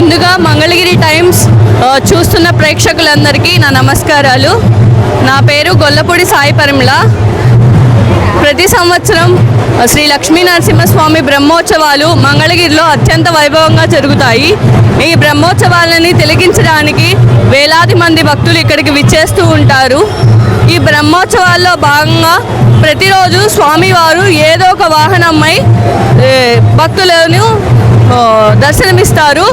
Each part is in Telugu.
ముందుగా మంగళగిరి టైమ్స్ చూస్తున్న ప్రేక్షకులందరికీ నా నమస్కారాలు. నా పేరు గొల్లపూడి సాయి పరిమళ. ప్రతి సంవత్సరం శ్రీ లక్ష్మీ నరసింహస్వామి బ్రహ్మోత్సవాలు మంగళగిరిలో అత్యంత వైభవంగా జరుగుతాయి. ఈ బ్రహ్మోత్సవాలని తిలకించడానికి వేలాది మంది భక్తులు ఇక్కడికి విచ్చేస్తూ ఉంటారు. ఈ బ్రహ్మోత్సవాల్లో భాగంగా ప్రతిరోజు స్వామివారు ఏదో ఒక వాహనమై భక్తులను దర్శనమిస్తారు.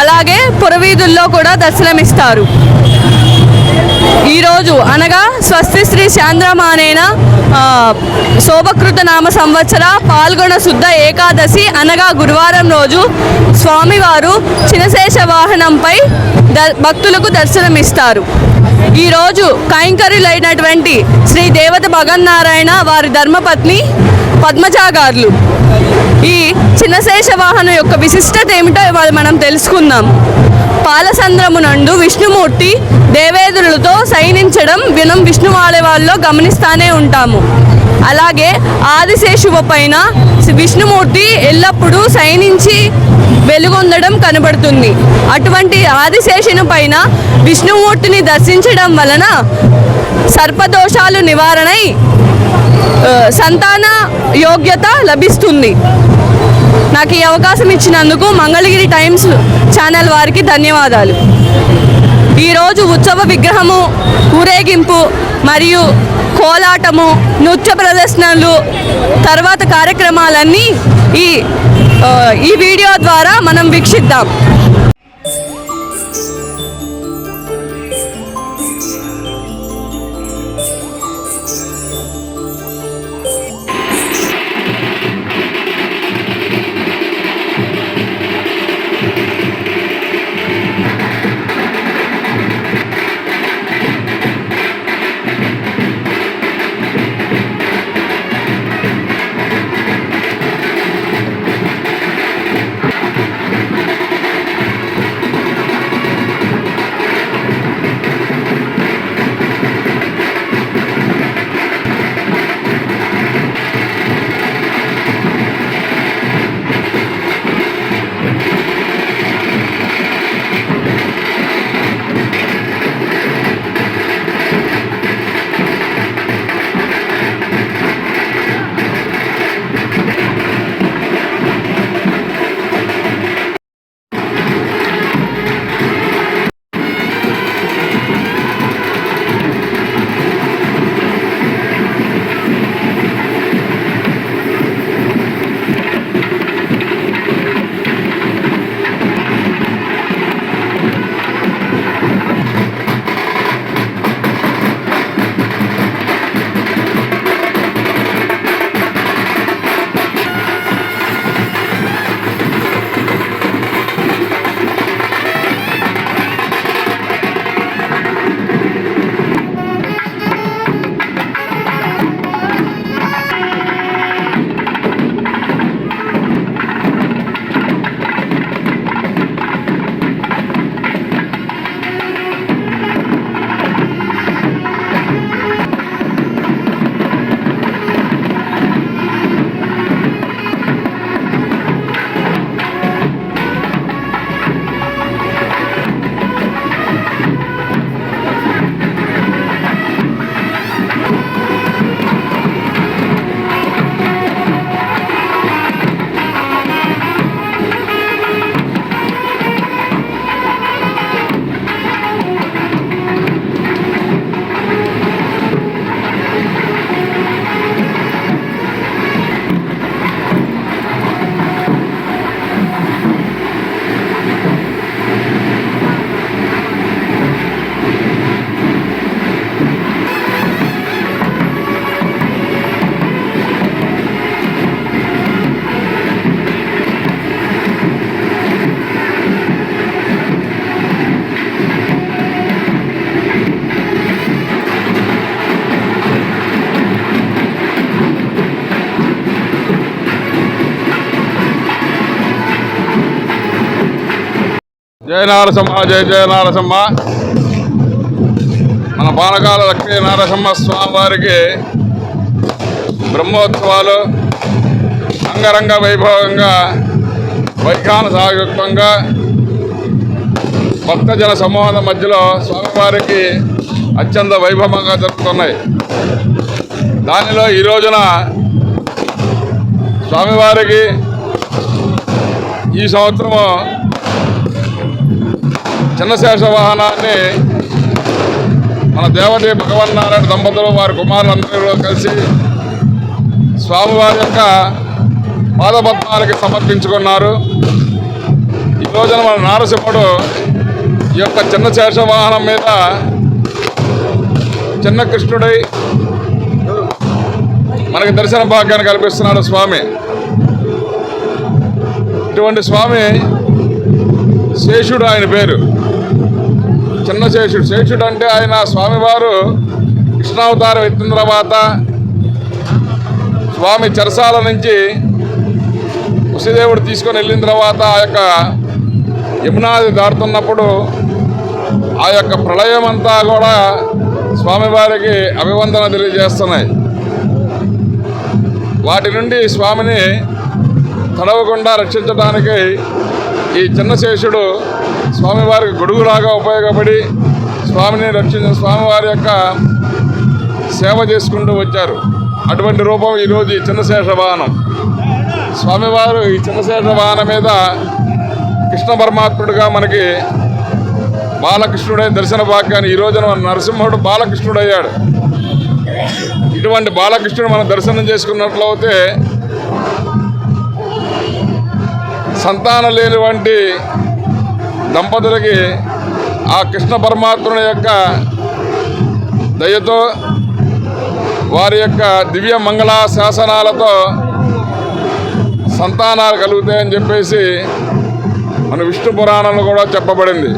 అలాగే పురవీధుల్లో కూడా దర్శనమిస్తారు. ఈరోజు అనగా స్వస్తి శ్రీ చాంద్రమానేన శోభకృత నామ సంవత్సర పాల్గొన శుద్ధ ఏకాదశి అనగా గురువారం రోజు స్వామివారు చినశేష వాహనంపై భక్తులకు దర్శనమిస్తారు. ఈరోజు కైంకర్యులైనటువంటి శ్రీ దేవత భగన్నారాయణ వారి ధర్మపత్ని పద్మజాగారులు. ఈ చిన్నశేష వాహనం యొక్క విశిష్టత ఏమిటో ఇవాళ మనం తెలుసుకుందాం. పాలసంద్రము నందు విష్ణుమూర్తి దేవేంద్రులతో సైనించడం వినం విష్ణు గమనిస్తానే ఉంటాము. అలాగే ఆదిశేషువ పైన విష్ణుమూర్తి ఎల్లప్పుడూ సైనించి వెలుగొందడం కనబడుతుంది. అటువంటి ఆదిశేషుని పైన విష్ణుమూర్తిని దర్శించడం వలన సర్పదోషాలు నివారణై సంతాన యోగ్యత లభిస్తుంది. నాకు ఈ అవకాశం ఇచ్చినందుకు మంగళగిరి టైమ్స్ ఛానల్ వారికి ధన్యవాదాలు. ఈరోజు ఉత్సవ విగ్రహము ఊరేగింపు మరియు కోలాటము నృత్య ప్రదర్శనలు తర్వాత కార్యక్రమాలన్నీ ఈ ఈ వీడియో ద్వారా మనం వీక్షిద్దాం. జయ నారసింహ జయ జయ నారసింహ. మన బాలకాల లక్ష్మీ నారసింహ స్వామివారికి బ్రహ్మోత్సవాలు అంగరంగ వైభవంగా వైఖాన సాయుక్తంగా భక్తజన సమూహాల మధ్యలో స్వామివారికి అత్యంత వైభవంగా జరుగుతున్నాయి. దానిలో ఈ రోజున స్వామివారికి ఈ సంవత్సరము చిన్నశేష వాహనాన్ని మన దేవతి భగవన్నారాయణ దంపతులు వారి కుమారులందరూ కలిసి స్వామివారి యొక్క పాదపద్మాలకి సమర్పించుకున్నారు. ఈ రోజున మన నారసింహుడు ఈ యొక్క చిన్న శేష వాహనం మీద చిన్న కృష్ణుడై మనకి దర్శన భాగ్యాన్ని కల్పిస్తున్నాడు స్వామి. ఇటువంటి స్వామి శేషుడు ఆయన పేరు. చిన్న శేషుడు. శేషుడు అంటే ఆయన స్వామివారు కృష్ణావతారం ఎత్తిన తర్వాత స్వామి చెరసాల నుంచి వసుదేవుడు తీసుకొని వెళ్ళిన తర్వాత ఆ యొక్క యమునాది దాటుతున్నప్పుడు ఆ యొక్క ప్రళయం అంతా కూడా స్వామివారికి అభివందన తెలియజేస్తున్నాయి. వాటి నుండి స్వామిని తడవకుండా రక్షించడానికి ఈ చిన్న శేషుడు స్వామివారికి గొడుగులాగా ఉపయోగపడి స్వామిని రక్షించిన స్వామివారి యొక్క సేవ చేసుకుంటూ వచ్చారు. అటువంటి రూపం ఈరోజు ఈ చిన్నశేష వాహనం. స్వామివారు ఈ చిన్నశేష వాహనం మీద కృష్ణ పరమాత్ముడిగా మనకి బాలకృష్ణుడే దర్శన భాగ్యాన్ని ఈ రోజున మన నరసింహుడు బాలకృష్ణుడు అయ్యాడు ఇటువంటి బాలకృష్ణుడు మనం దర్శనం చేసుకున్నట్లయితే సంతానం లేనివంటి దంపతులకి ఆ కృష్ణ పరమాత్ముని యొక్క దయతో వారి యొక్క దివ్య మంగళ శాసనాలతో సంతానాలు కలుగుతాయని చెప్పేసి మన విష్ణు పురాణంలో కూడా చెప్పబడింది.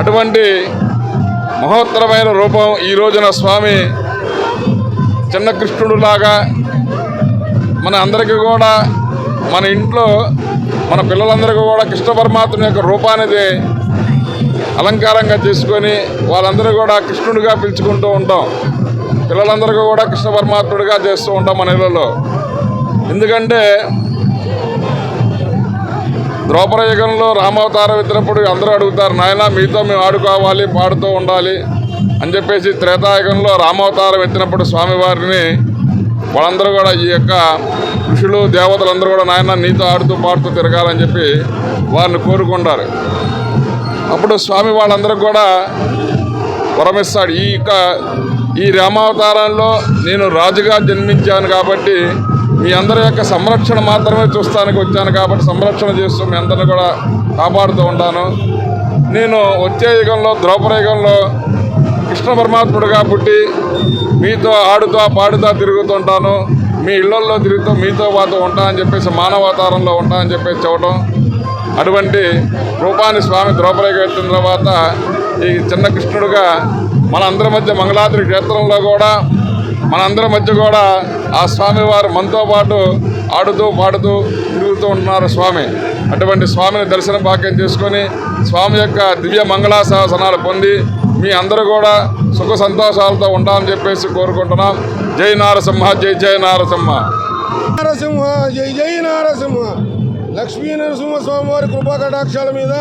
అటువంటి మహోత్తరమైన రూపం ఈ రోజున స్వామి చిన్న కృష్ణుడులాగా మన అందరికీ కూడా మన ఇంట్లో మన పిల్లలందరికీ కూడా కృష్ణ పరమాత్మ యొక్క రూపానిది అలంకారంగా చేసుకొని వాళ్ళందరూ కూడా కృష్ణుడిగా పిలుచుకుంటూ ఉంటాం. పిల్లలందరికీ కూడా కృష్ణ పరమాత్ముడిగా చేస్తూ ఉంటాం మన ఇళ్ళలో ఎందుకంటే ద్రౌపద యుగంలో రామావతారం ఎత్తినప్పుడు అందరూ అడుగుతారు నాయన మీతో మేము ఆడుకోవాలి పాడుతూ ఉండాలి అని చెప్పేసి త్రేతాయుగంలో రామావతారం ఎత్తినప్పుడు స్వామివారిని వాళ్ళందరూ కూడా ఈ యొక్క ఋషులు దేవతలందరూ కూడా నాయన నీతో ఆడుతూ పాడుతూ తిరగాలని చెప్పి వారిని కోరుకుంటారు. అప్పుడు స్వామి వాళ్ళందరూ కూడా వరమిస్తాడు. ఈ యొక్క ఈ రామావతారంలో నేను రాజుగా జన్మించాను కాబట్టి మీ అందరి యొక్క సంరక్షణ మాత్రమే చూస్తానికి వచ్చాను కాబట్టి సంరక్షణ చేస్తూ మీ అందరిని కూడా కాపాడుతూ ఉంటాను. నేను వచ్చే యుగంలో ద్రౌపద యుగంలో కృష్ణ పరమాత్ముడుగా పుట్టి మీతో ఆడుతూ పాడుతూ తిరుగుతుంటాను మీ ఇళ్ళల్లో తిరుగుతూ మీతో పాటు ఉంటా అని చెప్పేసి మానవాతారంలో ఉంటా అని చెప్పేసి చెప్పడం. అటువంటి రూపాన్ని స్వామి ద్రౌపదికి ఎత్తిన తర్వాత ఈ చిన్న కృష్ణుడుగా మనందరి మధ్య మంగళాద్రి క్షేత్రంలో కూడా మనందరి మధ్య కూడా ఆ స్వామి వారు మనతో పాటు ఆడుతూ పాడుతూ తిరుగుతూ ఉంటున్నారు స్వామి. అటువంటి స్వామిని దర్శన భాగ్యం చేసుకొని స్వామి యొక్క దివ్య మంగళాశాసనాలు పొంది మీ అందరూ కూడా సుఖ సంతోషాలతో ఉండాలని చెప్పేసి కోరుకుంటున్నాం. జై నారసింహ జై జై నారసింహ. నారసింహ జై జై నారసింహ. లక్ష్మీ నరసింహ స్వామివారి కృపా కటాక్షాల మీద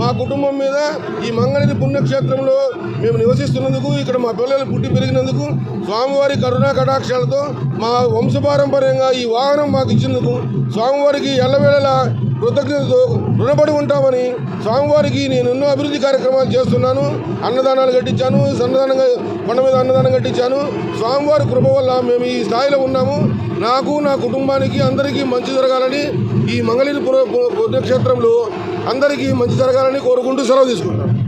మా కుటుంబం మీద ఈ మంగళగిరి పుణ్యక్షేత్రంలో మేము నివసిస్తున్నందుకు ఇక్కడ మా పిల్లలు పుట్టి పెరిగినందుకు స్వామివారి కరుణా కటాక్షాలతో మా వంశపారంపర్యంగా ఈ వాహనం మాకు ఇచ్చినందుకు స్వామివారికి ఎల్లవేళలా కృతజ్ఞతతో రుణపడి ఉంటామని స్వామివారికి నేను ఎన్నో అభివృద్ధి కార్యక్రమాలు చేస్తున్నాను. అన్నదానాలు కట్టించాను సన్నదానంగా కొండ మీద అన్నదానం కట్టించాను. స్వామివారి కృప వల్ల మేము ఈ స్థాయిలో ఉన్నాము. నాకు నా కుటుంబానికి అందరికీ మంచి జరగాలని ఈ మంగళగిరి పుణ్యక్షేత్రంలో అందరికీ మంచి జరగాలని కోరుకుంటూ సెలవు తీసుకుంటాను